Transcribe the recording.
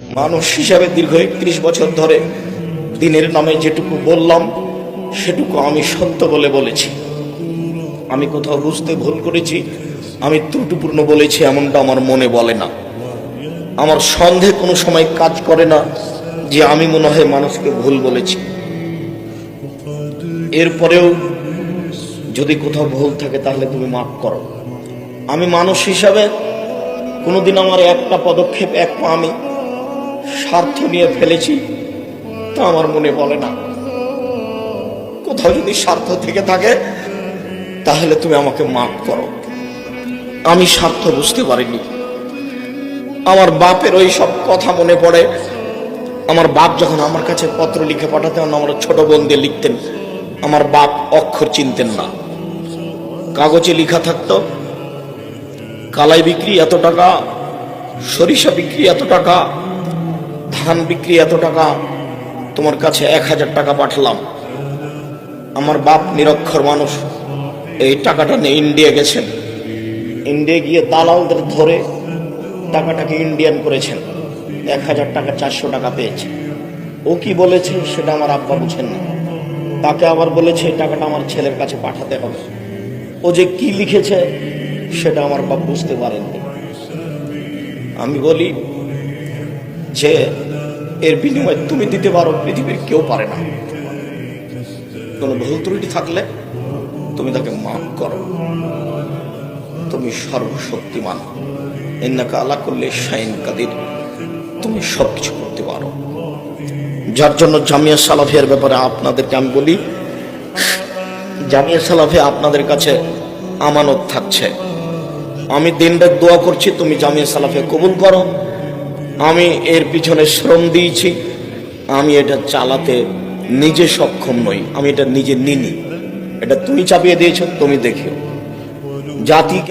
মানুষ হিসাবে দীর্ঘ একত্রিশ বছর ধরে দিনের নামে যেটুকু বললাম, সেটুকু আমি সত্য বলে বলেছি। আমি কোথাও বুঝতে ভুল করেছি, আমি ত্রুটিপূর্ণ বলেছি, এমনটা আমার মনে বলে না। আমার সন্দেহ কোনো সময় কাজ করে না যে আমি মনে হয় মানুষকে ভুল বলেছি। এরপরেও যদি কোথাও ভুল থাকে, তাহলে তুমি মাফ করো। আমি মানুষ হিসাবে কোনোদিন আমার একটা পদক্ষেপ, এক পা আমি স্বার্থ নিয়ে ফেলেছি, তা আমার মনে বলে না। কোথাও যদি স্বার্থ থেকে থাকে, তাহলে তুমি আমাকে মাফ করো। আমি স্বার্থ বুঝতে পারিনি। আমার বাপের ওই সব কথা মনে পড়ে। আমার বাপ যখন আমার কাছে পত্র লিখে পাঠাতেন, আমার ছোট বোন দিয়ে লিখতেন, আমার বাপ অক্ষর চিনতেন না। কাগজে লিখা থাকতো, কালাই বিক্রি এত টাকা, সরিষা বিক্রি এত টাকা ধান বিক্রি এত টাকা, তোমার কাছে এক হাজার টাকা পাঠালাম। আমার বাপ নিরক্ষর মানুষ, এই টাকাটা নিয়ে ইন্ডিয়া গেছেন। ইন্ডিয়া গিয়ে দালালদের ধরে টাকাটাকে ইন্ডিয়ান করেছেন। এক হাজার টাকা চারশো টাকা পেয়েছে। ও কি বলেছে সেটা আমার আব্বা বুঝেন না। তাকে আবার বলেছে টাকাটা আমার ছেলের কাছে পাঠাতে হবে। ও যে কি লিখেছে সেটা আমার বাপ বুঝতে পারেননি। আমি বলি যে এর বিনিময়ে তুমি দিতে পারো, পৃথিবীর কেউ পারে না। কোনো ভুল ত্রুটি থাকলে তুমি তাকে মাফ করো। তুমি সর্বশক্তিমান। এন্নাকা আলা করলে শাইন কাদির। তুমি সব কিছু করতে পারো। যার জন্য জামিয়া সালাফিয়ার ব্যাপারে আপনাদেরকে আমি বলি, জামিয়া সালাফে আপনাদের কাছে আমানত থাকছে। আমি দিনরাত দোয়া করছি, তুমি জামিয়া সালাফে কবুল করো। আমি এর পিছনে শ্রম দিয়েছি। আমি এটা চালাতে নিজে সক্ষম নই। আমি এটা নিজে নিনি। এটা তুমি চাপিয়ে দিয়েছ, তুমি দেখিও। জাতি